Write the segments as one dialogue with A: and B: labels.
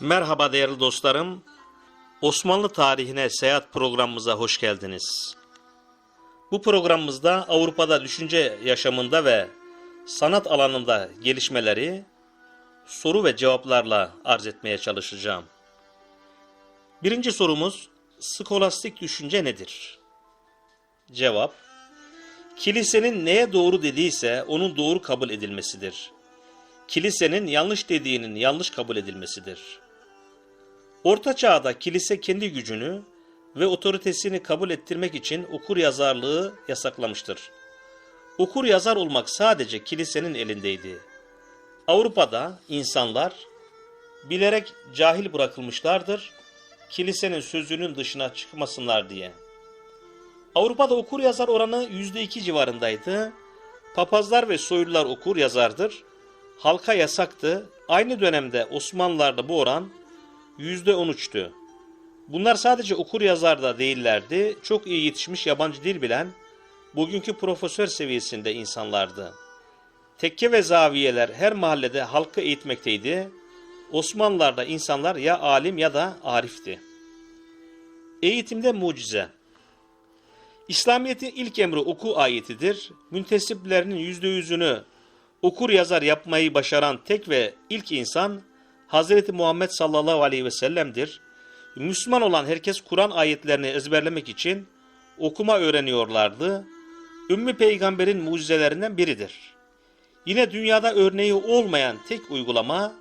A: Merhaba değerli dostlarım. Osmanlı tarihine seyahat programımıza hoş geldiniz. Bu programımızda Avrupa'da düşünce yaşamında ve sanat alanında gelişmeleri soru ve cevaplarla arz etmeye çalışacağım. Birinci sorumuz, skolastik düşünce nedir? Cevap, kilisenin neye doğru dediyse onun doğru kabul edilmesidir. Kilisenin yanlış dediğinin yanlış kabul edilmesidir. Orta çağda kilise kendi gücünü ve otoritesini kabul ettirmek için okur yazarlığı yasaklamıştır. Okur yazar olmak sadece kilisenin elindeydi. Avrupa'da insanlar bilerek cahil bırakılmışlardır, kilisenin sözünün dışına çıkmasınlar diye. Avrupa'da okur yazar oranı %2 civarındaydı. Papazlar ve soylular okur yazardır. Halka yasaktı. Aynı dönemde Osmanlılar'da bu oran %13'tü. Bunlar sadece okur yazar da değillerdi. Çok iyi yetişmiş yabancı dil bilen, bugünkü profesör seviyesinde insanlardı. Tekke ve zaviyeler her mahallede halkı eğitmekteydi. Osmanlılar'da insanlar ya alim ya da arifti. Eğitimde mucize. İslamiyet'in ilk emri oku ayetidir. Müntesiplerinin yüzde yüzünü okur yazar yapmayı başaran tek ve ilk insan Hazreti Muhammed sallallahu aleyhi ve sellem'dir. Müslüman olan herkes Kur'an ayetlerini ezberlemek için okuma öğreniyorlardı. Ümmü peygamberin mucizelerinden biridir. Yine dünyada örneği olmayan tek uygulama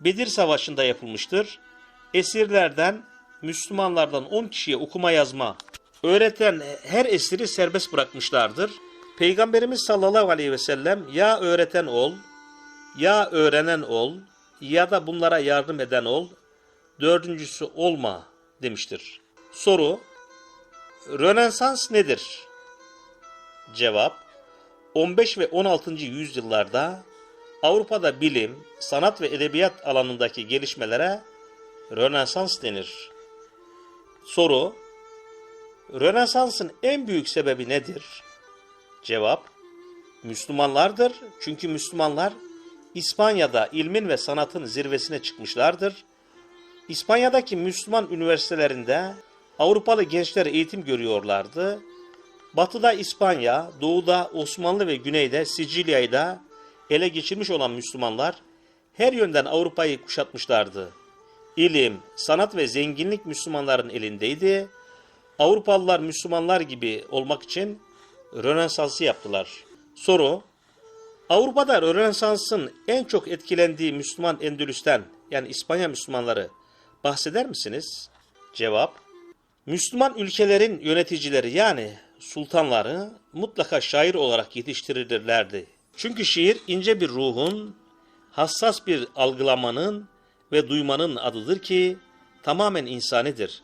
A: Bedir Savaşı'nda yapılmıştır. Esirlerden, Müslümanlardan 10 kişiye okuma yazma öğreten her esiri serbest bırakmışlardır. Peygamberimiz sallallahu aleyhi ve sellem ya öğreten ol, ya öğrenen ol, ya da bunlara yardım eden ol, dördüncüsü olma demiştir. Soru, Rönesans nedir? Cevap, 15 ve 16. yüzyıllarda Avrupa'da bilim, sanat ve edebiyat alanındaki gelişmelere Rönesans denir. Soru, Rönesans'ın en büyük sebebi nedir? Cevap, Müslümanlardır. Çünkü Müslümanlar İspanya'da ilmin ve sanatın zirvesine çıkmışlardır. İspanya'daki Müslüman üniversitelerinde Avrupalı gençler eğitim görüyorlardı. Batıda İspanya, doğuda Osmanlı ve güneyde Sicilya'yı da ele geçirmiş olan Müslümanlar her yönden Avrupa'yı kuşatmışlardı. İlim, sanat ve zenginlik Müslümanların elindeydi. Avrupalılar Müslümanlar gibi olmak için Rönesans'ı yaptılar. Soru, Avrupa'da Rönesans'ın en çok etkilendiği Müslüman Endülüs'ten yani İspanya Müslümanları bahseder misiniz? Cevap, Müslüman ülkelerin yöneticileri yani sultanları mutlaka şair olarak yetiştirilirlerdi. Çünkü şiir ince bir ruhun, hassas bir algılamanın ve duymanın adıdır ki tamamen insanidir.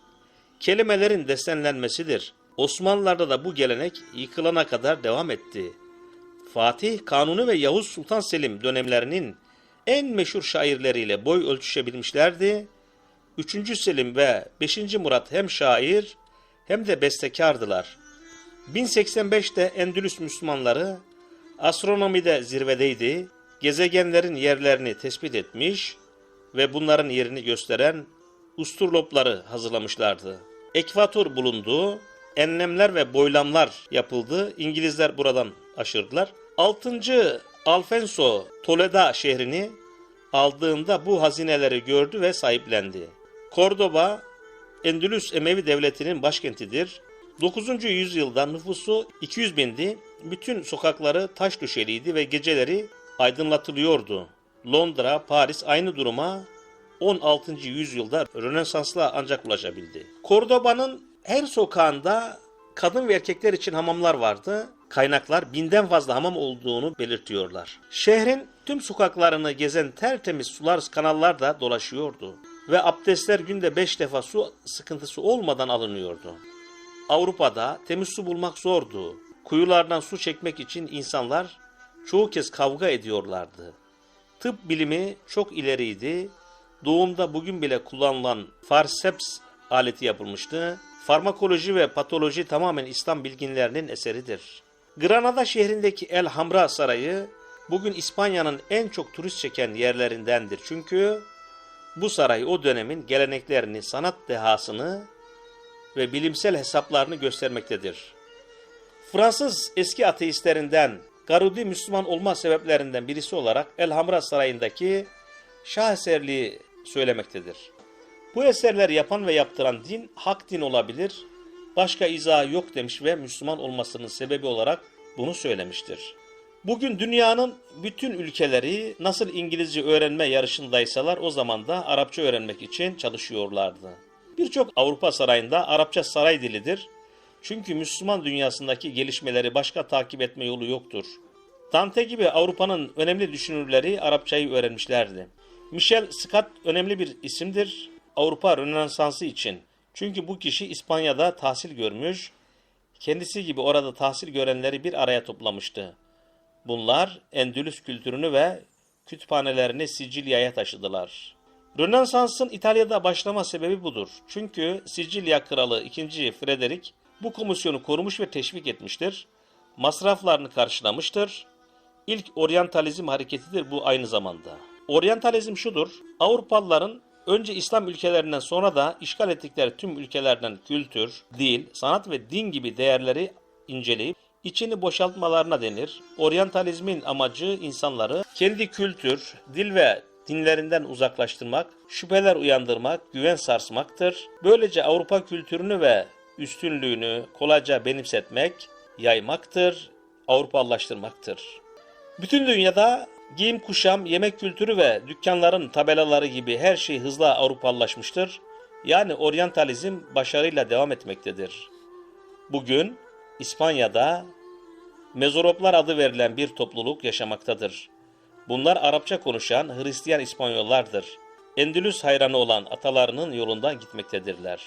A: Kelimelerin desenlenmesidir. Osmanlılarda da bu gelenek yıkılana kadar devam etti. Fatih, Kanuni ve Yavuz Sultan Selim dönemlerinin en meşhur şairleriyle boy ölçüşebilmişlerdi. 3. Selim ve 5. Murat hem şair hem de bestekardılar. 1085'te Endülüs Müslümanları astronomide zirvedeydi, gezegenlerin yerlerini tespit etmiş ve bunların yerini gösteren usturlopları hazırlamışlardı. Ekvator bulundu, enlemler ve boylamlar yapıldı. İngilizler buradan aşırdılar. 6. Alfonso Toledo şehrini aldığında bu hazineleri gördü ve sahiplendi. Kordoba, Endülüs Emevi Devleti'nin başkentidir. 9. yüzyılda nüfusu 200 bindi. Bütün sokakları taş döşeliydi ve geceleri aydınlatılıyordu. Londra, Paris aynı duruma 16. yüzyılda Rönesans'la ancak ulaşabildi. Kordoba'nın her sokağında kadın ve erkekler için hamamlar vardı. Kaynaklar binden fazla hamam olduğunu belirtiyorlar. Şehrin tüm sokaklarını gezen tertemiz sular kanallar da dolaşıyordu. Ve abdestler günde beş defa su sıkıntısı olmadan alınıyordu. Avrupa'da temiz su bulmak zordu. Kuyulardan su çekmek için insanlar çoğu kez kavga ediyorlardı. Tıp bilimi çok ileriydi. Doğumda bugün bile kullanılan forceps aleti yapılmıştı. Farmakoloji ve patoloji tamamen İslam bilginlerinin eseridir. Granada şehrindeki El Hamra Sarayı bugün İspanya'nın en çok turist çeken yerlerindendir. Çünkü Bu saray o dönemin geleneklerini, sanat dehasını ve bilimsel hesaplarını göstermektedir. Fransız eski ateistlerinden Garudi Müslüman olma sebeplerinden birisi olarak Elhamra Sarayı'ndaki şah eserliği söylemektedir. Bu eserleri yapan ve yaptıran din hak din olabilir, başka izahı yok demiş ve Müslüman olmasının sebebi olarak bunu söylemiştir. Bugün dünyanın bütün ülkeleri nasıl İngilizce öğrenme yarışındaysalar o zaman da Arapça öğrenmek için çalışıyorlardı. Birçok Avrupa sarayında Arapça saray dilidir. Çünkü Müslüman dünyasındaki gelişmeleri başka takip etme yolu yoktur. Dante gibi Avrupa'nın önemli düşünürleri Arapçayı öğrenmişlerdi. Michel Scott önemli bir isimdir Avrupa Rönesansı için. Çünkü bu kişi İspanya'da tahsil görmüş, kendisi gibi orada tahsil görenleri bir araya toplamıştı. Bunlar Endülüs kültürünü ve kütüphanelerini Sicilya'ya taşıdılar. Rönesans'ın İtalya'da başlama sebebi budur. Çünkü Sicilya kralı 2. Frederick bu komisyonu korumuş ve teşvik etmiştir. Masraflarını karşılamıştır. İlk oryantalizm hareketidir bu aynı zamanda. Oryantalizm şudur, Avrupalıların önce İslam ülkelerinden sonra da işgal ettikleri tüm ülkelerden kültür, dil, sanat ve din gibi değerleri inceleyip içini boşaltmalarına denir. Oryantalizmin amacı insanları kendi kültür, dil ve dinlerinden uzaklaştırmak, şüpheler uyandırmak, güven sarsmaktır. Böylece Avrupa kültürünü ve üstünlüğünü kolayca benimsetmek, yaymaktır, Avrupalılaştırmaktır. Bütün dünyada giyim kuşam, yemek kültürü ve dükkanların tabelaları gibi her şey hızla Avrupalılaşmıştır. Yani oryantalizm başarıyla devam etmektedir. Bugün İspanya'da Mezoroplar adı verilen bir topluluk yaşamaktadır. Bunlar Arapça konuşan Hristiyan İspanyollardır. Endülüs hayranı olan atalarının yolundan gitmektedirler.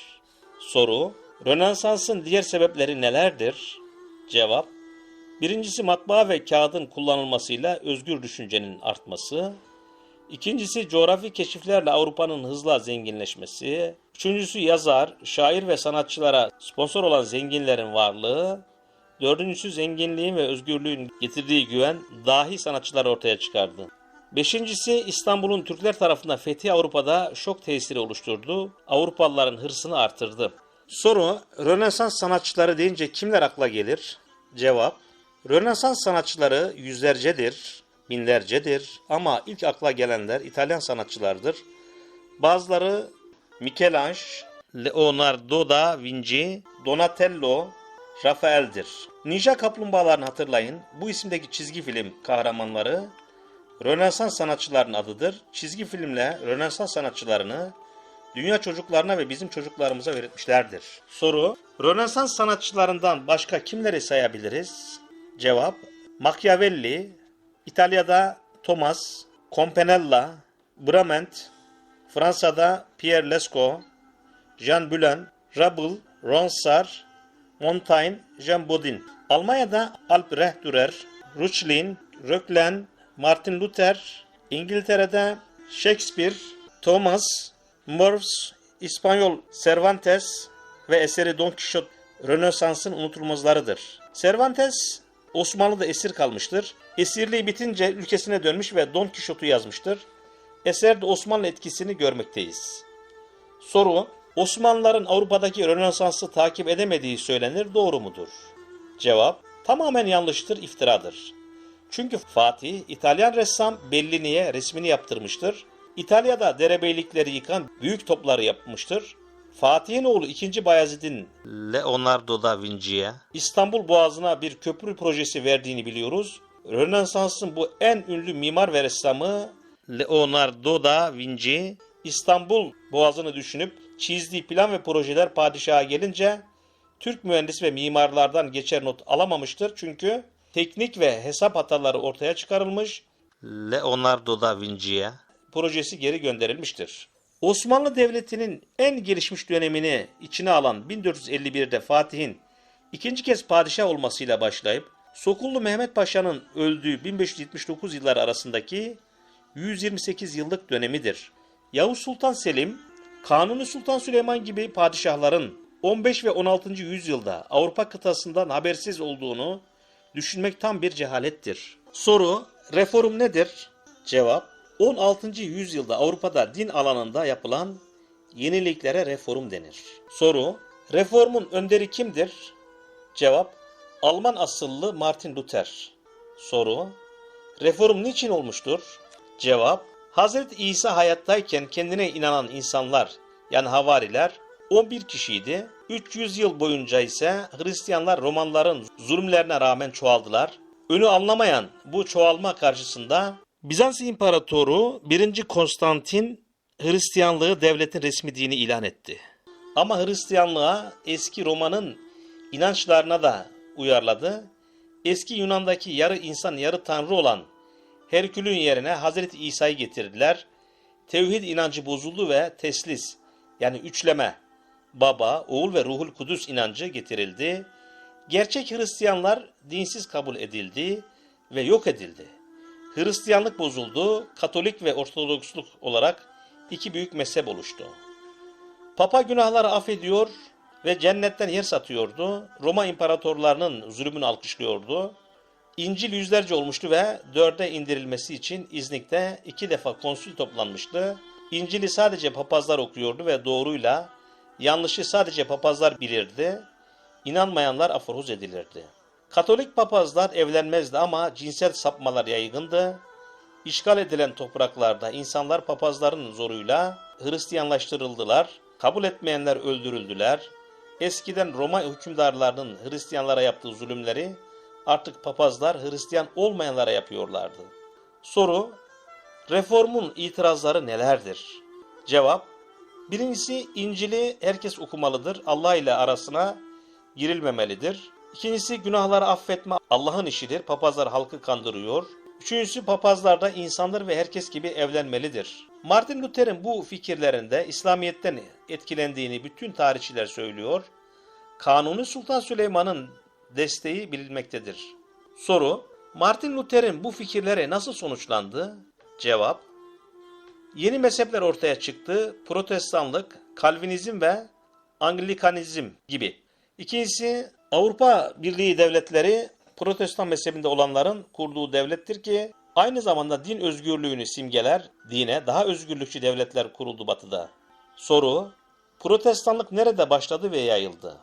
A: Soru, Rönesans'ın diğer sebepleri nelerdir? Cevap, birincisi matbaa ve kağıdın kullanılmasıyla özgür düşüncenin artması, İkincisi coğrafi keşiflerle Avrupa'nın hızla zenginleşmesi. Üçüncüsü yazar, şair ve sanatçılara sponsor olan zenginlerin varlığı. Dördüncüsü zenginliğin ve özgürlüğün getirdiği güven dahi sanatçılar ortaya çıkardı. Beşincisi İstanbul'un Türkler tarafından fethi Avrupa'da şok tesiri oluşturdu. Avrupalıların hırsını artırdı. Soru, Rönesans sanatçıları deyince kimler akla gelir? Cevap, Rönesans sanatçıları yüzlercedir, binlercedir ama ilk akla gelenler İtalyan sanatçılardır. Bazıları Michelangelo, Leonardo da Vinci, Donatello, Rafael'dir. Ninja kaplumbağalarını hatırlayın. Bu isimdeki çizgi film kahramanları Rönesans sanatçıların adıdır. Çizgi filmle Rönesans sanatçılarını dünya çocuklarına ve bizim çocuklarımıza öğretmişlerdir. Soru, Rönesans sanatçılarından başka kimleri sayabiliriz? Cevap, Machiavelli, İtalya'da Thomas, Campanella, Brament, Fransa'da Pierre Lescaut, Jean Bulan, Rabel, Ronsard, Montaigne, Jean Bodin. Almanya'da Albrecht Dürer, Rüchlin, Röcklen, Martin Luther, İngiltere'de Shakespeare, Thomas, Morse, İspanyol Cervantes ve eseri Don Quixote Rönesans'ın unutulmazlarıdır. Cervantes Osmanlı'da esir kalmıştır. Esirliği bitince ülkesine dönmüş ve Don Quixote'u yazmıştır. Eserde Osmanlı etkisini görmekteyiz. Soru, Osmanlıların Avrupa'daki Rönesans'ı takip edemediği söylenir, doğru mudur? Cevap, tamamen yanlıştır, iftiradır. Çünkü Fatih, İtalyan ressam Bellini'ye resmini yaptırmıştır. İtalya'da derebeylikleri yıkan büyük topları yapmıştır. Fatih'in oğlu 2. Bayezid'in Leonardo da Vinci'ye İstanbul Boğazı'na bir köprü projesi verdiğini biliyoruz. Rönesans'ın bu en ünlü mimar ve ressamı Leonardo da Vinci İstanbul Boğazı'nı düşünüp çizdiği plan ve projeler padişaha gelince Türk mühendis ve mimarlardan geçer not alamamıştır. Çünkü teknik ve hesap hataları ortaya çıkarılmış. Leonardo da Vinci'ye projesi geri gönderilmiştir. Osmanlı Devleti'nin en gelişmiş dönemini içine alan 1451'de Fatih'in ikinci kez padişah olmasıyla başlayıp Sokullu Mehmet Paşa'nın öldüğü 1579 yılları arasındaki 128 yıllık dönemidir. Yavuz Sultan Selim, Kanuni Sultan Süleyman gibi padişahların 15 ve 16. yüzyılda Avrupa kıtasından habersiz olduğunu düşünmek tam bir cehalettir. Soru, reform nedir? Cevap, 16. yüzyılda Avrupa'da din alanında yapılan yeniliklere reform denir. Soru, reformun önderi kimdir? Cevap, Alman asıllı Martin Luther. Soru, reform niçin olmuştur? Cevap, Hazreti İsa hayattayken kendine inanan insanlar yani havariler 11 kişiydi. 300 yıl boyunca ise Hristiyanlar Romanların zulümlerine rağmen çoğaldılar. Önü anlamayan bu çoğalma karşısında Bizans İmparatoru 1. Konstantin Hristiyanlığı devletin resmi dini ilan etti. Ama Hristiyanlığa eski Roma'nın inançlarına da uyarladı. Eski Yunan'daki yarı insan yarı tanrı olan Herkül'ün yerine Hazreti İsa'yı getirdiler. Tevhid inancı bozuldu ve teslis yani üçleme Baba, Oğul ve Ruhul Kudüs inancı getirildi. Gerçek Hristiyanlar dinsiz kabul edildi ve yok edildi. Hristiyanlık bozuldu, Katolik ve Ortodoksluk olarak iki büyük mezhep oluştu. Papa günahları affediyor ve cennetten yer satıyordu. Roma imparatorlarının zulmünü alkışlıyordu. İncil yüzlerce olmuştu ve dörde indirilmesi için İznik'te iki defa konsül toplanmıştı. İncil'i sadece papazlar okuyordu ve doğruyla yanlışı sadece papazlar bilirdi. İnanmayanlar aforoz edilirdi. Katolik papazlar evlenmezdi ama cinsel sapmalar yaygındı. İşgal edilen topraklarda insanlar papazların zoruyla Hristiyanlaştırıldılar. Kabul etmeyenler öldürüldüler. Eskiden Roma hükümdarlarının Hristiyanlara yaptığı zulümleri artık papazlar Hristiyan olmayanlara yapıyorlardı. Soru, reformun itirazları nelerdir? Cevap, birincisi İncil'i herkes okumalıdır, Allah ile arasına girilmemelidir. İkincisi günahları affetme Allah'ın işidir, papazlar halkı kandırıyor. Üçüncüsü papazlar da insanlar ve herkes gibi evlenmelidir. Martin Luther'in bu fikirlerinde İslamiyet'ten etkilendiğini bütün tarihçiler söylüyor. Kanuni Sultan Süleyman'ın desteği bilinmektedir. Soru, Martin Luther'in bu fikirleri nasıl sonuçlandı? Cevap, yeni mezhepler ortaya çıktı. Protestanlık, Kalvinizm ve Anglikanizm gibi. İkincisi, Avrupa Birliği devletleri Protestan mezhebinde olanların kurduğu devlettir ki aynı zamanda din özgürlüğünü simgeler, dine daha özgürlükçü devletler kuruldu batıda. Soru, Protestanlık nerede başladı ve yayıldı?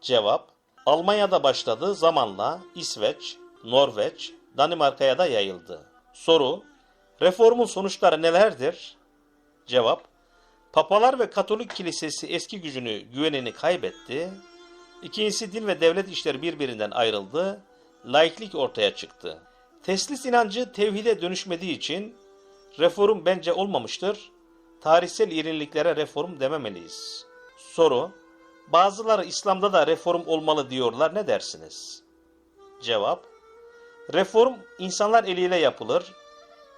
A: Cevap, Almanya'da başladı zamanla İsveç, Norveç, Danimarka'ya da yayıldı. Soru, reformun sonuçları nelerdir? Cevap, Papalar ve Katolik Kilisesi eski gücünü, güvenini kaybetti. İkincisi din ve devlet işleri birbirinden ayrıldı. Laiklik ortaya çıktı. Teslis inancı tevhide dönüşmediği için reform bence olmamıştır. Tarihsel irinliklere reform dememeliyiz. Soru, bazıları İslam'da da reform olmalı diyorlar ne dersiniz? Cevap, reform insanlar eliyle yapılır.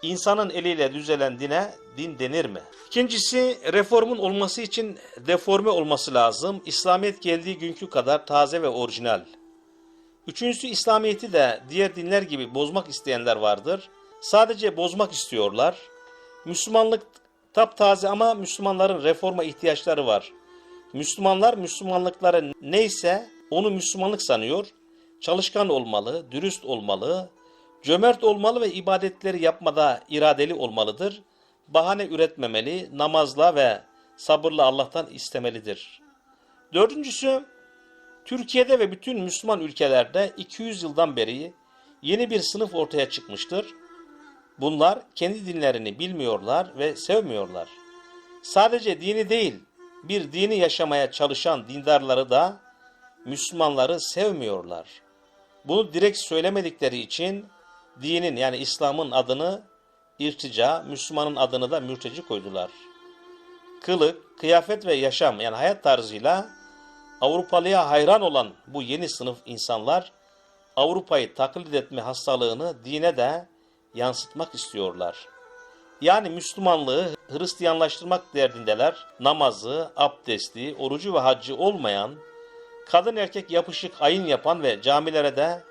A: İnsanın eliyle düzelen dine din denir mi? İkincisi reformun olması için deforme olması lazım. İslamiyet geldiği günkü kadar taze ve orijinal. Üçüncüsü İslamiyet'i de diğer dinler gibi bozmak isteyenler vardır. Sadece bozmak istiyorlar. Müslümanlık taptaze ama Müslümanların reforma ihtiyaçları var. Müslümanlar Müslümanlıkları neyse onu Müslümanlık sanıyor. Çalışkan olmalı, dürüst olmalı, cömert olmalı ve ibadetleri yapmada iradeli olmalıdır. Bahane üretmemeli, namazla ve sabırla Allah'tan istemelidir. Dördüncüsü, Türkiye'de ve bütün Müslüman ülkelerde 200 yıldan beri yeni bir sınıf ortaya çıkmıştır. Bunlar kendi dinlerini bilmiyorlar ve sevmiyorlar. Sadece dini değil, bir dini yaşamaya çalışan dindarları da Müslümanları sevmiyorlar. Bunu direkt söylemedikleri için dinin yani İslam'ın adını irtica, Müslümanın adını da mürteci koydular. Kılık, kıyafet ve yaşam yani hayat tarzıyla Avrupalıya hayran olan bu yeni sınıf insanlar Avrupa'yı taklit etme hastalığını dine de yansıtmak istiyorlar. Yani Müslümanlığı Hristiyanlaştırmak derdindeler. Namazı, abdesti, orucu ve haccı olmayan, kadın erkek yapışık ayin yapan ve camilere de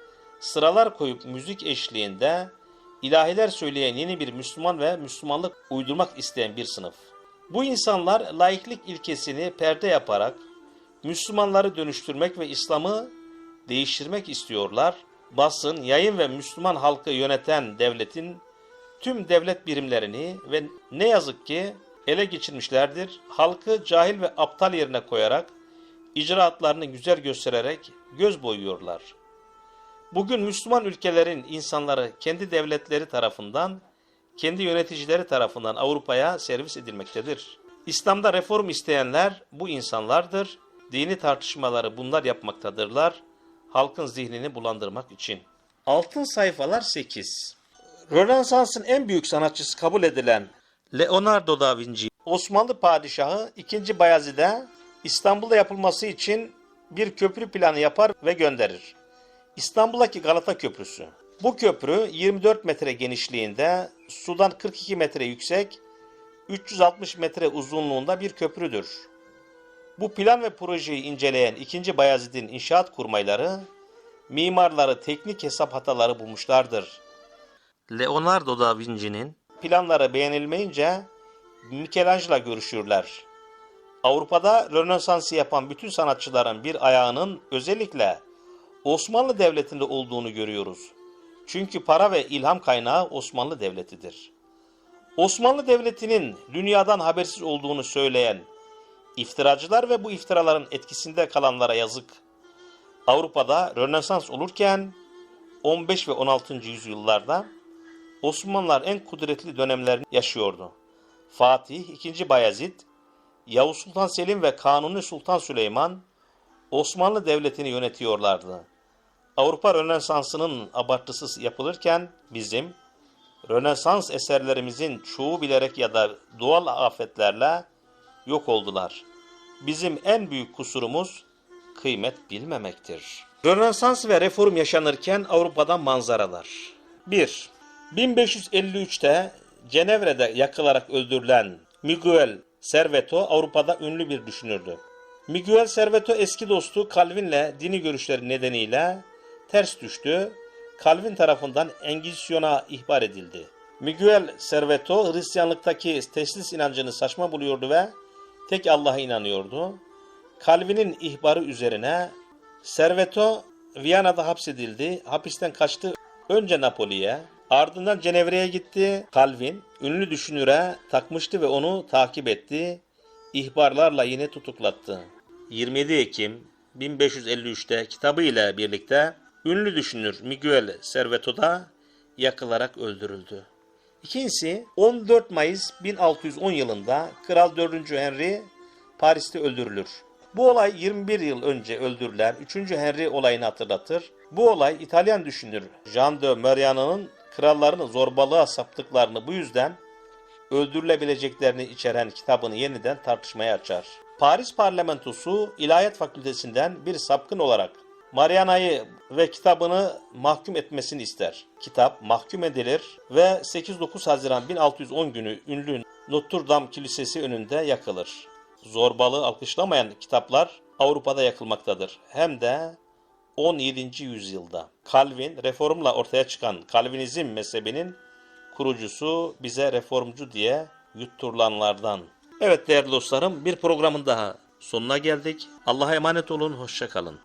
A: sıralar koyup müzik eşliğinde ilahiler söyleyen yeni bir Müslüman ve Müslümanlık uydurmak isteyen bir sınıf. Bu insanlar laiklik ilkesini perde yaparak Müslümanları dönüştürmek ve İslam'ı değiştirmek istiyorlar. Basın, yayın ve Müslüman halkı yöneten devletin tüm devlet birimlerini ve ne yazık ki ele geçirmişlerdir. Halkı cahil ve aptal yerine koyarak, icraatlarını güzel göstererek göz boyuyorlar. Bugün Müslüman ülkelerin insanları kendi devletleri tarafından, kendi yöneticileri tarafından Avrupa'ya servis edilmektedir. İslam'da reform isteyenler bu insanlardır. Dini tartışmaları bunlar yapmaktadırlar. Halkın zihnini bulandırmak için. Altın sayfalar 8. Rönesans'ın en büyük sanatçısı kabul edilen Leonardo da Vinci, Osmanlı padişahı 2. Bayezid'e İstanbul'da yapılması için bir köprü planı yapar ve gönderir. İstanbul'daki Galata Köprüsü. Bu köprü 24 metre genişliğinde, sudan 42 metre yüksek, 360 metre uzunluğunda bir köprüdür. Bu plan ve projeyi inceleyen 2. Bayezid'in inşaat kurmayları, mimarları teknik hesap hataları bulmuşlardır. Leonardo da Vinci'nin planları beğenilmeyince Michelangelo görüşürler. Avrupa'da Rönesans'ı yapan bütün sanatçıların bir ayağının özellikle Osmanlı Devleti'nde olduğunu görüyoruz. Çünkü para ve ilham kaynağı Osmanlı Devleti'dir. Osmanlı Devleti'nin dünyadan habersiz olduğunu söyleyen iftiracılar ve bu iftiraların etkisinde kalanlara yazık. Avrupa'da Rönesans olurken 15 ve 16. yüzyıllarda Osmanlılar en kudretli dönemlerini yaşıyordu. Fatih, 2. Bayezid, Yavuz Sultan Selim ve Kanuni Sultan Süleyman Osmanlı Devleti'ni yönetiyorlardı. Avrupa Rönesansı'nın abartısı yapılırken bizim Rönesans eserlerimizin çoğu bilerek ya da doğal afetlerle yok oldular. Bizim en büyük kusurumuz kıymet bilmemektir. Rönesans ve reform yaşanırken Avrupa'da manzaralar. 1. 1553'te Cenevre'de yakılarak öldürülen Miguel Serveto Avrupa'da ünlü bir düşünürdü. Miguel Serveto eski dostu Calvin'le dini görüşleri nedeniyle ters düştü. Calvin tarafından Engizisyon'a ihbar edildi. Miguel Serveto Hristiyanlıktaki teslis inancını saçma buluyordu ve tek Allah'a inanıyordu. Calvin'in ihbarı üzerine Serveto Viyana'da hapsedildi. Hapisten kaçtı önce Napoli'ye ardından Cenevre'ye gitti. Calvin ünlü düşünüre takmıştı ve onu takip etti. İhbarlarla yine tutuklattı. 27 Ekim 1553'te kitabı ile birlikte ünlü düşünür Miguel Serveto da yakılarak öldürüldü. İkincisi 14 Mayıs 1610 yılında Kral 4. Henry Paris'te öldürülür. Bu olay 21 yıl önce öldürülen 3. Henry olayını hatırlatır. Bu olay İtalyan düşünür Jean de Mariano'nun krallarını zorbalığa saptıklarını bu yüzden öldürülebileceklerini içeren kitabını yeniden tartışmaya açar. Paris parlamentosu İlahiyat Fakültesinden bir sapkın olarak Mariana'yı ve kitabını mahkum etmesini ister. Kitap mahkum edilir ve 8-9 Haziran 1610 günü ünlü Notre Dame Kilisesi önünde yakılır. Zorbalığı alkışlamayan kitaplar Avrupa'da yakılmaktadır. Hem de 17. yüzyılda. Calvin, reformla ortaya çıkan Calvinizm mezhebinin kurucusu bize reformcu diye yutturulanlardan. Evet değerli dostlarım bir programın daha sonuna geldik. Allah'a emanet olun, hoşça kalın.